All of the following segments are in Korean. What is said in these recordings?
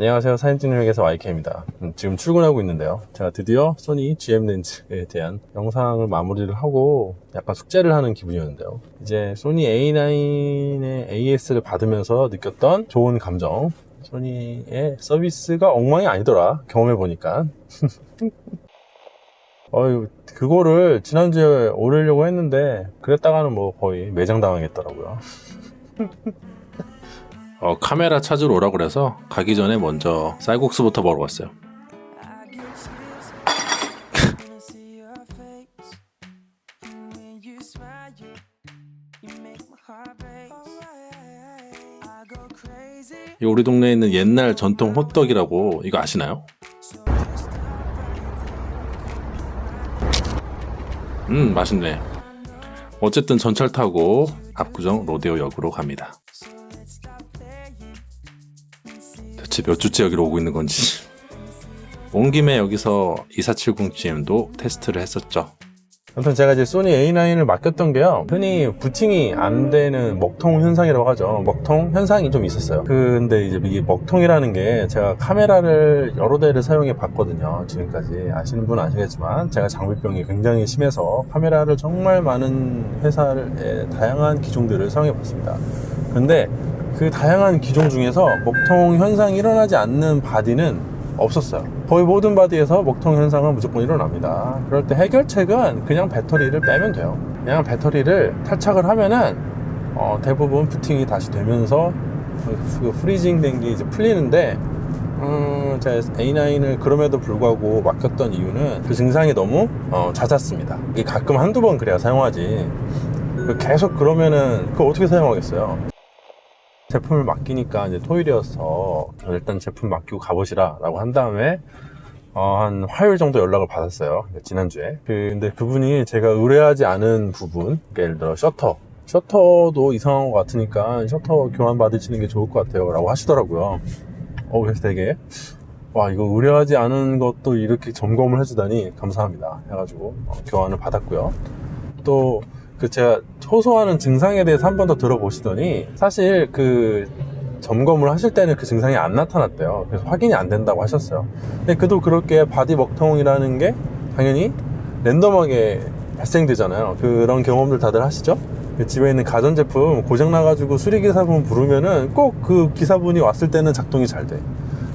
안녕하세요. 사진찍는회계사 YK입니다. 음, 지금 출근하고 있는데요. 제가 드디어 소니 GM 렌즈에 대한 영상을 마무리를 하고 약간 숙제를 하는 기분이었는데요. 이제 소니 A9의 AS를 받으면서 느꼈던 좋은 감정. 소니의 서비스가 엉망이 아니더라. 경험해보니까. 어유 그거를 지난주에 오르려고 했는데 그랬다가는 뭐 거의 매장당하겠더라고요. 어, 카메라 찾으러 오라고 그래서 가기 전에 먼저 쌀국수부터 먹으러 갔어요. 이 우리 동네에 있는 옛날 전통 호떡이라고 이거 아시나요? 음 맛있네. 어쨌든 전철 타고 압구정 로데오 역으로 갑니다. And see 대체 몇 주째 여기로 오고 있는 건지. 온 김에 여기서 2470GM도 테스트를 했었죠. 아무튼 제가 이제 소니 A9을 맡겼던 게요. 흔히 부팅이 안 되는 먹통 현상이라고 하죠. 먹통 현상이 좀 있었어요. 근데 이제 이게 먹통이라는 게 제가 카메라를 여러 대를 사용해 봤거든요. 지금까지 아시는 분은 아시겠지만 제가 장비병이 굉장히 심해서 카메라를 정말 많은 회사의 다양한 기종들을 사용해 봤습니다. 근데 그 다양한 기종 중에서 먹통 현상이 일어나지 않는 바디는 없었어요. 거의 모든 바디에서 먹통 현상은 무조건 일어납니다. 그럴 때 해결책은 그냥 배터리를 빼면 돼요. 그냥 배터리를 탈착을 하면은 어, 대부분 부팅이 다시 되면서 그, 그 프리징 된 게 이제 풀리는데 음, 제 A9을 그럼에도 불구하고 맡겼던 이유는 그 증상이 너무 어, 잦았습니다. 가끔 한두 번 그래야 사용하지. 계속 그러면은 그거 어떻게 사용하겠어요? 제품을 맡기니까 이제 토요일이어서 일단 제품 맡기고 가보시라 라고 한 다음에 어, 한 화요일 정도 연락을 받았어요. 지난주에. 그, 근데 그분이 제가 의뢰하지 않은 부분, 그러니까 예를 들어 셔터. 셔터도 이상한 것 같으니까 셔터 교환 받으시는 게 좋을 것 같아요. 라고 하시더라고요. 어, 그래서 되게, 와, 이거 의뢰하지 않은 것도 이렇게 점검을 해주다니 감사합니다. 해가지고 어, 교환을 받았고요. 또, 그 제가 호소하는 증상에 대해서 한 번 더 들어보시더니 사실 그 점검을 하실 때는 그 증상이 안 나타났대요. 그래서 확인이 안 된다고 하셨어요. 근데 그도 그렇게 바디 먹통이라는 게 당연히 랜덤하게 발생되잖아요. 그런 경험들 다들 하시죠? 그 집에 있는 가전제품 고장 나가지고 수리기사분 부르면은 꼭 그 기사분이 왔을 때는 작동이 잘 돼.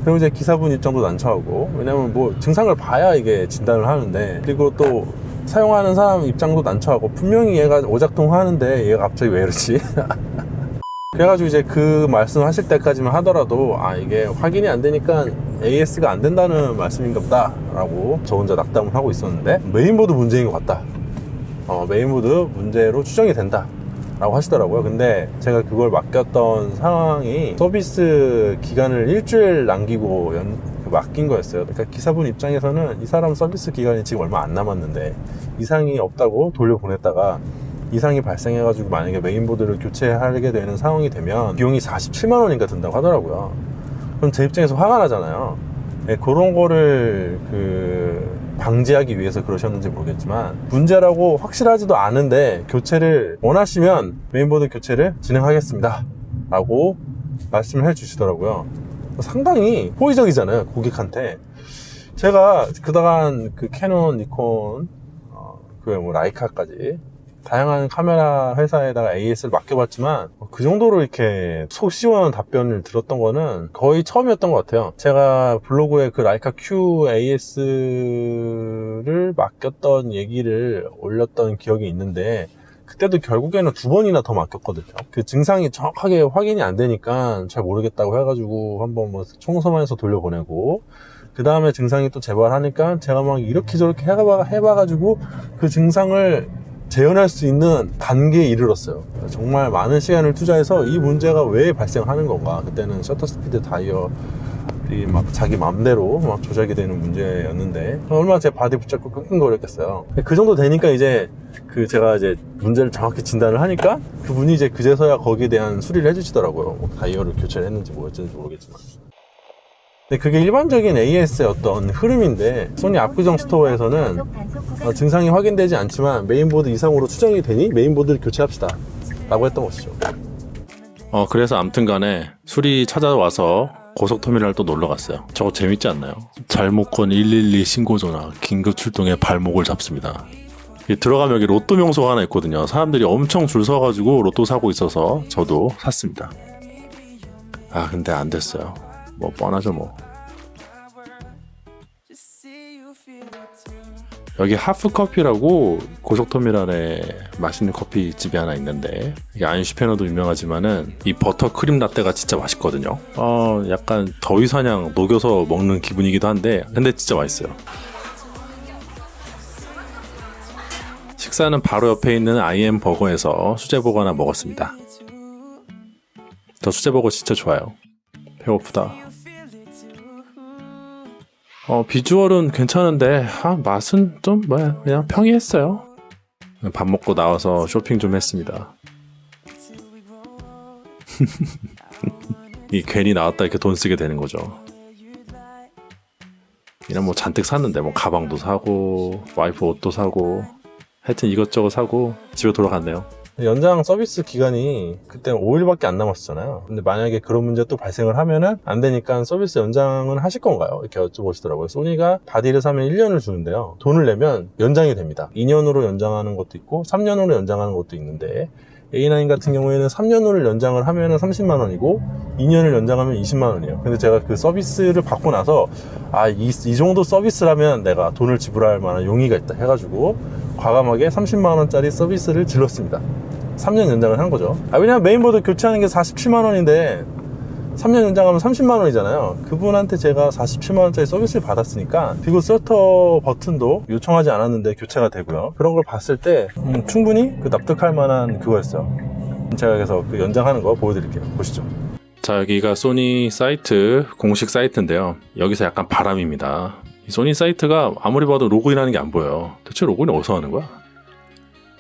그럼 이제 기사분 입장도 난처하고 왜냐면 뭐 증상을 봐야 이게 진단을 하는데 그리고 또 사용하는 사람 입장도 난처하고 분명히 얘가 오작동 하는데 얘가 갑자기 왜 이러지? 그래가지고 이제 그 말씀 하실 때까지만 하더라도 아 이게 확인이 안 되니까 AS가 안 된다는 말씀인가 보다 라고 저 혼자 낙담을 하고 있었는데 메인보드 문제인 것 같다 어, 메인보드 문제로 추정이 된다 라고 하시더라고요 근데 제가 그걸 맡겼던 상황이 서비스 기간을 일주일 남기고 연, 그 맡긴 거였어요 그러니까 기사분 입장에서는 이 사람 서비스 기간이 지금 얼마 안 남았는데 이상이 없다고 돌려보냈다가 이상이 발생해가지고 만약에 메인보드를 교체하게 되는 상황이 되면 비용이 47만 원인가 든다고 하더라고요. 그럼 제 입장에서 화가 나잖아요. 예, 그런 거를 그 방지하기 위해서 그러셨는지 모르겠지만 문제라고 확실하지도 않은데 교체를 원하시면 메인보드 교체를 진행하겠습니다. 라고 말씀을 해 주시더라고요. 상당히 호의적이잖아요. 고객한테. 제가 그동안 그 캐논, 니콘, 어, 그뭐 라이카까지 다양한 카메라 회사에다가 AS를 맡겨봤지만 그 정도로 이렇게 속 시원한 답변을 들었던 거는 거의 처음이었던 것 같아요. 제가 블로그에 그 라이카 Q AS를 맡겼던 얘기를 올렸던 기억이 있는데 그때도 결국에는 두 번이나 더 맡겼거든요. 그 증상이 정확하게 확인이 안 되니까 잘 모르겠다고 해가지고 한번 뭐 청소만 해서 돌려보내고 그 다음에 증상이 또 재발하니까 제가 막 이렇게 저렇게 해봐, 해봐가지고 그 증상을 재현할 수 있는 단계에 이르렀어요. 정말 많은 시간을 투자해서 이 문제가 왜 발생하는 건가. 그때는 셔터 스피드 다이 막 자기 맘대로 막 조작이 되는 문제였는데 얼마나 제 바디 붙잡고 끙끙거렸겠어요. 그 정도 되니까 이제 그 제가 이제 문제를 정확히 진단을 하니까 그분이 이제 그제서야 거기에 대한 수리를 해주시더라고요. 뭐 다이얼을 교체를 했는지 뭐였는지 모르겠지만. 근데 그게 일반적인 AS의 어떤 흐름인데 소니 압구정 스토어에서는 어, 증상이 확인되지 않지만 메인보드 이상으로 추정이 되니 메인보드를 교체합시다 라고 했던 것이죠 어 그래서 암튼 간에 수리 찾아와서 고속터미널 또 놀러 갔어요. 저거 재밌지 않나요? 잘못 건 112 신고 전화, 긴급 출동해 발목을 잡습니다. 이 들어가면 여기 로또 명소가 하나 있거든요. 사람들이 엄청 줄 서가지고 로또 사고 있어서 저도 샀습니다. 아 근데 안 됐어요. 뭐 뻔하죠 뭐. 여기 하프커피라고 고속터미널에 맛있는 커피 집이 하나 있는데 이게 아인슈페너도 유명하지만은 이 버터 크림 라떼가 진짜 맛있거든요. 어 약간 더위사냥 녹여서 먹는 기분이기도 한데 근데 진짜 맛있어요. 식사는 바로 옆에 있는 IM 버거에서 수제버거 하나 먹었습니다. 저 수제버거 진짜 좋아요. 배고프다. 어, 비주얼은 괜찮은데, 아, 맛은 좀, 뭐야, 그냥 평이했어요. 밥 먹고 나와서 쇼핑 좀 했습니다. 이 괜히 나왔다 이렇게 돈 쓰게 되는 거죠. 이런 뭐 잔뜩 샀는데, 뭐 가방도 사고, 와이프 옷도 사고, 하여튼 이것저것 사고, 집에 돌아갔네요. 연장 서비스 기간이 그때 5일밖에 안 남았잖아요. 근데 만약에 그런 문제 또 발생을 하면은 안 되니까 서비스 연장은 하실 건가요? 이렇게 여쭤보시더라고요. 소니가 바디를 사면 1년을 주는데요. 돈을 내면 연장이 됩니다. 2년으로 연장하는 것도 있고 3년으로 연장하는 것도 있는데 A9 같은 경우에는 3년으로 연장을 하면은 30만 원이고 2년을 연장하면 20만 원이에요. 근데 제가 그 서비스를 받고 나서 아, 이, 이 정도 서비스라면 내가 돈을 지불할 만한 용의가 있다 해가지고 과감하게 30만 원짜리 서비스를 질렀습니다. 3년 연장을 한 거죠. 아, 왜냐면 메인보드 교체하는 게 47만 원인데 3년 연장하면 30만 원이잖아요. 그분한테 제가 47만 원짜리 서비스를 받았으니까 비고 셔터 버튼도 요청하지 않았는데 교체가 되고요. 그런 걸 봤을 때 음, 충분히 그 납득할 만한 그거였어요. 제가 그래서 그 연장하는 거 보여드릴게요. 보시죠. 자 여기가 소니 사이트 공식 사이트인데요. 여기서 약간 바람입니다. 이 소니 사이트가 아무리 봐도 로그인하는 게 안 보여요. 대체 로그인 어디서 하는 거야?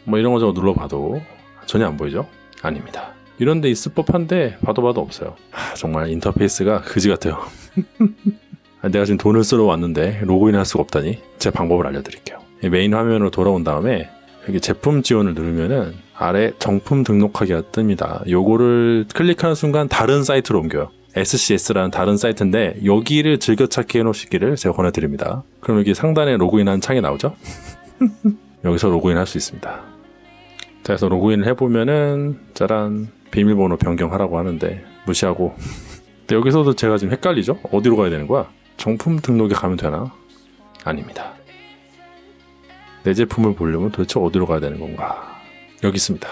뭐 이런 거 저거 눌러봐도 전혀 안 보이죠? 아닙니다. 이런 데 있을 법한데 봐도 봐도 없어요. 하, 정말 인터페이스가 그지 같아요. 아, 내가 지금 돈을 쓰러 왔는데 로그인 할 수가 없다니 제 방법을 알려드릴게요. 이 메인 화면으로 돌아온 다음에 여기 제품 지원을 누르면은 아래 정품 등록하기가 뜹니다. 요거를 클릭하는 순간 다른 사이트로 옮겨요. SCS라는 다른 사이트인데 여기를 즐겨찾기 해놓으시기를 제가 권해드립니다. 그럼 여기 상단에 로그인한 창이 나오죠? 여기서 로그인 할 수 있습니다. 자, 그래서 로그인을 해보면은 짜란 비밀번호 변경하라고 하는데 무시하고 근데 여기서도 제가 지금 헷갈리죠? 어디로 가야 되는 거야? 정품 등록에 가면 되나? 아닙니다. 내 제품을 보려면 도대체 어디로 가야 되는 건가? 여기 있습니다.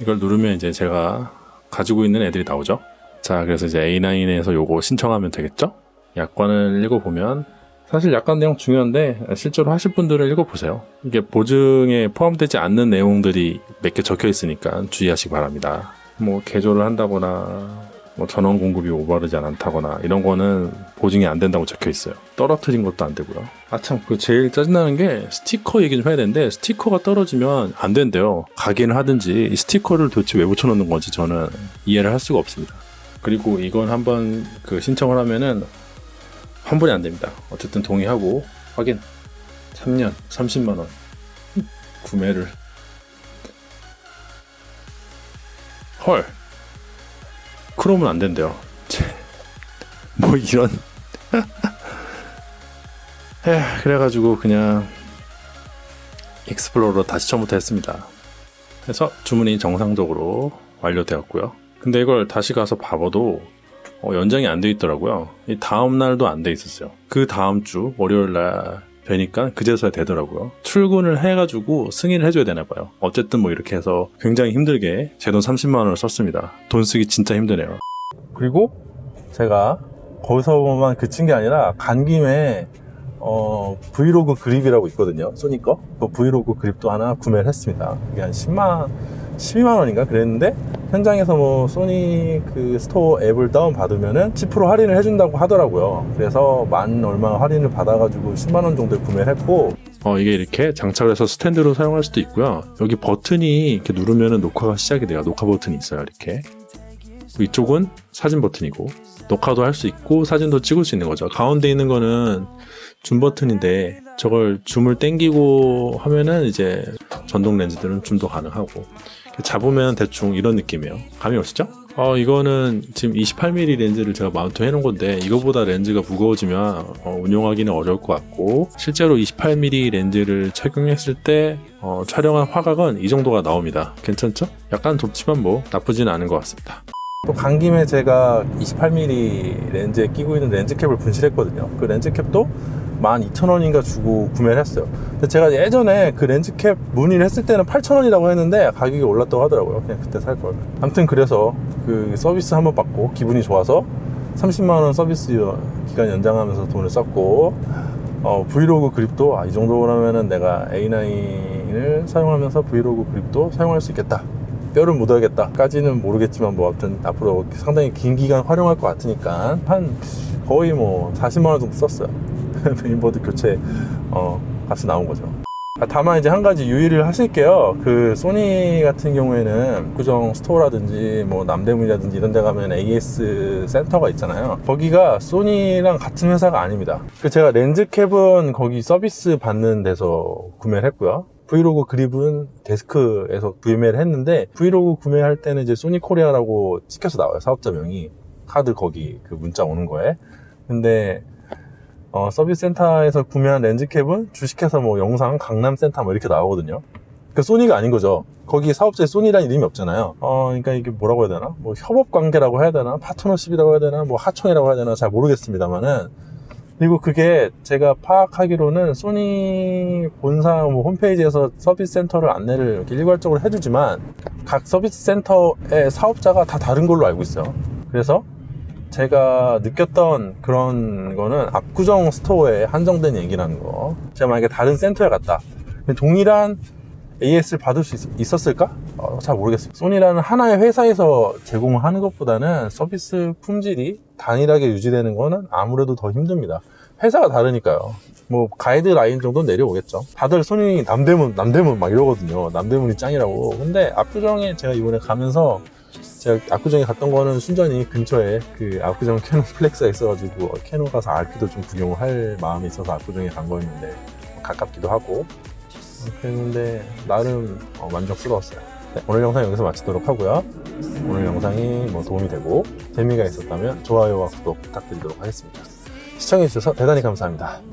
이걸 누르면 이제 제가 가지고 있는 애들이 나오죠? 자, 그래서 이제 A9에서 요거 신청하면 되겠죠? 약관을 읽어보면 사실 약관 내용 중요한데 실제로 하실 분들은 읽어보세요. 이게 보증에 포함되지 않는 내용들이 몇 개 적혀 있으니까 주의하시기 바랍니다. 뭐 개조를 한다거나 뭐 전원 공급이 오바르지 않다거나 이런 거는 보증이 안 된다고 적혀 있어요. 떨어뜨린 것도 안 되고요. 아참 그 제일 짜증나는 게 스티커 얘기 좀 해야 되는데 스티커가 떨어지면 안 된대요. 가게는 하든지 이 스티커를 도대체 왜 붙여놓는 건지 저는 이해를 할 수가 없습니다. 그리고 이건 한번 그 신청을 하면은 환불이 안 됩니다. 어쨌든 동의하고 확인. 3년 30만 원 구매를 헐 그러면 안 된대요. 切.뭐 이런 에휴, 그래가지고 그냥 익스플로러 다시 처음부터 했습니다. 그래서 주문이 정상적으로 완료되었고요. 근데 이걸 다시 가서 봐봐도 어, 연장이 안 돼 있더라고요. 이 다음 날도 안 돼 있었어요. 그 다음 주 월요일 날 되니까 그제서야 되더라고요. 출근을 해가지고 승인을 해줘야 되나 봐요. 어쨌든 뭐 이렇게 해서 굉장히 힘들게 제 돈 30만 원을 썼습니다. 돈 쓰기 진짜 힘드네요. 그리고 제가 거기서만 그친 게 아니라 간 김에 어, 브이로그 그립이라고 있거든요. 소니 거. 그 브이로그 그립도 하나 구매를 했습니다. 이게 한 10만, 12만 원인가 그랬는데 현장에서 뭐 소니 그 스토어 앱을 다운 받으면은 10% 할인을 해준다고 하더라고요. 그래서 만 얼마 할인을 받아가지고 10만 원 정도에 구매를 했고. 어 이게 이렇게 장착을 해서 스탠드로 사용할 수도 있고요. 여기 버튼이 이렇게 누르면은 녹화가 시작이 돼요. 녹화 버튼이 있어요. 이렇게. 이쪽은 사진 버튼이고 녹화도 할 수 있고 사진도 찍을 수 있는 거죠. 가운데 있는 거는 줌 버튼인데 저걸 줌을 땡기고 하면은 이제 전동 렌즈들은 줌도 가능하고 잡으면 대충 이런 느낌이에요. 감이 오시죠? 어 이거는 지금 28mm 렌즈를 제가 마운트 해놓은 건데 이거보다 렌즈가 무거워지면 어, 운용하기는 어려울 것 같고 실제로 28mm 렌즈를 착용했을 때 어, 촬영한 화각은 이 정도가 나옵니다. 괜찮죠? 약간 좁지만 뭐 나쁘진 않은 것 같습니다. 또 간 김에 제가 28mm 렌즈에 끼고 있는 렌즈캡을 분실했거든요. 그 렌즈캡도 12,000원인가 주고 구매를 했어요. 근데 제가 예전에 그 렌즈캡 문의를 했을 때는 8,000원이라고 했는데 가격이 올랐다고 하더라고요. 그냥 그때 살 걸. 아무튼 그래서 그 서비스 한번 받고 기분이 좋아서 30만원 서비스 기간 연장하면서 돈을 썼고 어, 브이로그 그립도 아, 이 정도라면은 내가 A9을 사용하면서 브이로그 그립도 사용할 수 있겠다. 뼈를 묻어야겠다 까지는 모르겠지만 뭐 아무튼 앞으로 상당히 긴 기간 활용할 것 같으니까 한 거의 뭐 40만 원 정도 썼어요. 메인보드 교체 어, 값이 나온 거죠. 아, 다만 이제 한 가지 유의를 하실게요. 그 소니 같은 경우에는 구정 스토어라든지 뭐 남대문이라든지 이런 데 가면 AS 센터가 있잖아요. 거기가 소니랑 같은 회사가 아닙니다. 그 제가 렌즈캡은 거기 서비스 받는 데서 구매를 했고요. 브이로그 그립은 데스크에서 구매를 했는데 브이로그 구매할 때는 이제 소니 코리아라고 찍혀서 나와요. 사업자명이 카드 거기 그 문자 오는 거에. 근데 어, 서비스 센터에서 구매한 렌즈캡은 주식회사 뭐 영상 강남 센터 뭐 이렇게 나오거든요. 그 소니가 아닌 거죠. 거기 사업자에 소니라는 이름이 없잖아요. 어, 그러니까 이게 뭐라고 해야 되나? 뭐 협업 관계라고 해야 되나? 파트너십이라고 해야 되나? 뭐 하청이라고 해야 되나? 잘 모르겠습니다만은 그리고 그게 제가 파악하기로는 소니 본사 뭐 홈페이지에서 서비스 센터를 안내를 이렇게 일괄적으로 해주지만 각 서비스 센터의 사업자가 다 다른 걸로 알고 있어요. 그래서 제가 느꼈던 그런 거는 압구정 스토어에 한정된 얘기라는 거. 제가 만약에 다른 센터에 갔다. 동일한 AS를 받을 수 있, 었을까잘 모르겠어요. 소니라는 하나의 회사에서 제공하는 것보다는 서비스 품질이 단일하게 유지되는 거는 아무래도 더 힘듭니다. 회사가 다르니까요. 뭐 가이드라인 정도는 내려오겠죠. 다들 소니 남대문 남대문 막 이러거든요. 남대문이 짱이라고. 근데 압구정에 제가 이번에 가면서 제가 압구정에 갔던 거는 순전히 근처에 그 압구정 캐논 플렉스가 있어가지고 캐논 가서 RP도 좀 구경을 할 마음이 있어서 압구정에 간 거였는데 가깝기도 하고 그랬는데 나름 어, 만족스러웠어요. 네, 오늘 영상 여기서 마치도록 하고요. 오늘 영상이 뭐 도움이 되고 재미가 있었다면 좋아요와 구독 부탁드리도록 하겠습니다. 시청해주셔서 대단히 감사합니다.